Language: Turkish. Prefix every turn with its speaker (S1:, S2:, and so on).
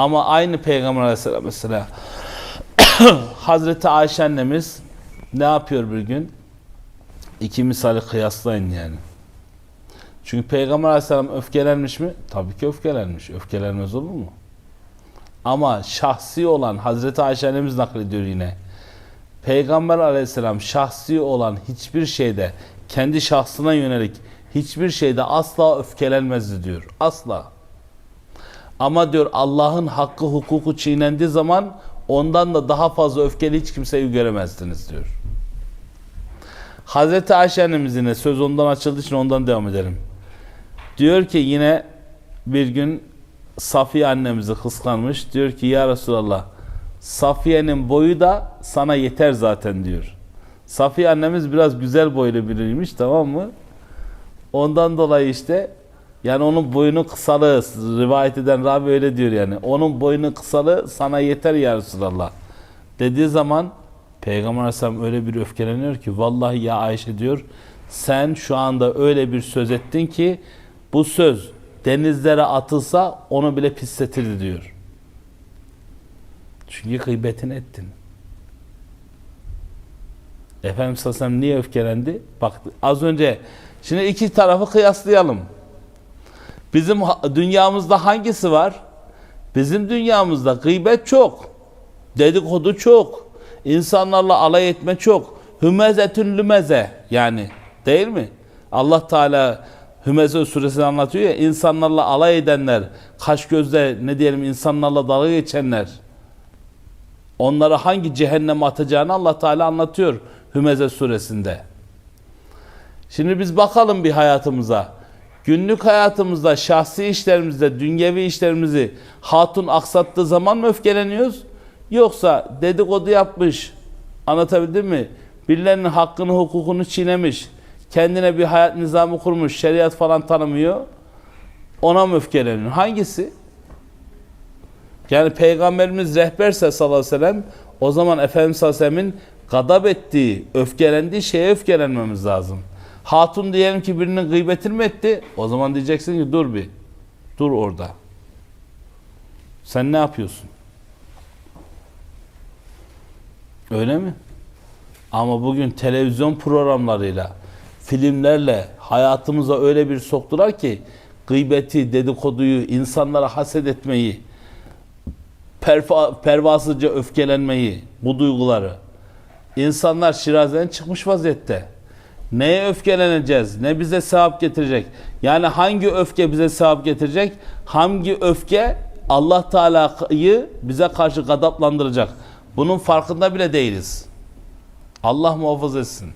S1: Ama aynı Peygamber Aleyhisselam mesela Hazreti Ayşe annemiz ne yapıyor bir gün? İki misali kıyaslayın yani. Çünkü Peygamber Aleyhisselam öfkelenmiş mi? Tabii ki öfkelenmiş. Öfkelenmez olur mu? Ama şahsi olan Hazreti Ayşe annemiz naklediyor yine. Peygamber Aleyhisselam şahsi olan hiçbir şeyde kendi şahsına yönelik hiçbir şeyde asla öfkelenmezdi diyor. Asla. Ama diyor Allah'ın hakkı hukuku çiğnendiği zaman ondan da daha fazla öfkeli hiç kimseyi göremezdiniz diyor. Hazreti Ayşe annemiz yine söz ondan açıldığı için ondan devam edelim. Diyor ki yine bir gün Safiye annemizi kıskanmış. Diyor ki ya Resulallah Safiye'nin boyu da sana yeter zaten diyor. Safiye annemiz biraz güzel boylu biriymiş tamam mı? Ondan dolayı işte yani onun boyunun kısalığı rivayet eden Rabi öyle diyor yani. Onun boyunun kısalığı sana yeter ya Resulallah. Dediği zaman Peygamber Aleyhisselam öyle bir öfkeleniyor ki vallahi ya Ayşe diyor sen şu anda öyle bir söz ettin ki bu söz denizlere atılsa onu bile pisletirdi diyor. Çünkü gıybetini ettin. Efendimiz sallallahu aleyhi ve sellem niye öfkelendi? Bak az önce şimdi iki tarafı kıyaslayalım. Bizim dünyamızda hangisi var? Bizim dünyamızda gıybet çok. Dedikodu çok. insanlarla alay etme çok. Hümezetün lümeze yani değil mi? Allah Teala Hümeze suresini anlatıyor ya insanlarla alay edenler, kaş gözle ne diyelim insanlarla dalga geçenler onları hangi cehenneme atacağını Allah Teala anlatıyor Hümeze suresinde. Şimdi biz bakalım bir hayatımıza. Günlük hayatımızda, şahsi işlerimizde, dünyevi işlerimizi hatun aksattığı zaman mı öfkeleniyoruz? Yoksa dedikodu yapmış, anlatabildim mi? Birilerinin hakkını, hukukunu çiğnemiş, kendine bir hayat nizamı kurmuş, şeriat falan tanımıyor. Ona mı öfkeleniyor? Hangisi? Yani Peygamberimiz rehberse sallallahu aleyhi ve sellem o zaman Efendimiz sallallahu aleyhi ve sellemin gadap ettiği, öfkelendiği şeye öfkelenmemiz lazım. Hatun diyelim ki birinin gıybetini mi etti? O zaman diyeceksin ki dur bir. Dur orada. Sen ne yapıyorsun? Öyle mi? Ama bugün televizyon programlarıyla, filmlerle hayatımıza öyle bir soktular ki gıybeti, dedikoduyu, insanlara haset etmeyi, perfa, pervasızca öfkelenmeyi, bu duyguları. İnsanlar şirazeden çıkmış vaziyette. Neye öfkeleneceğiz? Ne bize sevap getirecek? Yani hangi öfke bize sevap getirecek? Hangi öfke Allah Teala'yı bize karşı gadaplandıracak? Bunun farkında bile değiliz. Allah muhafaza etsin.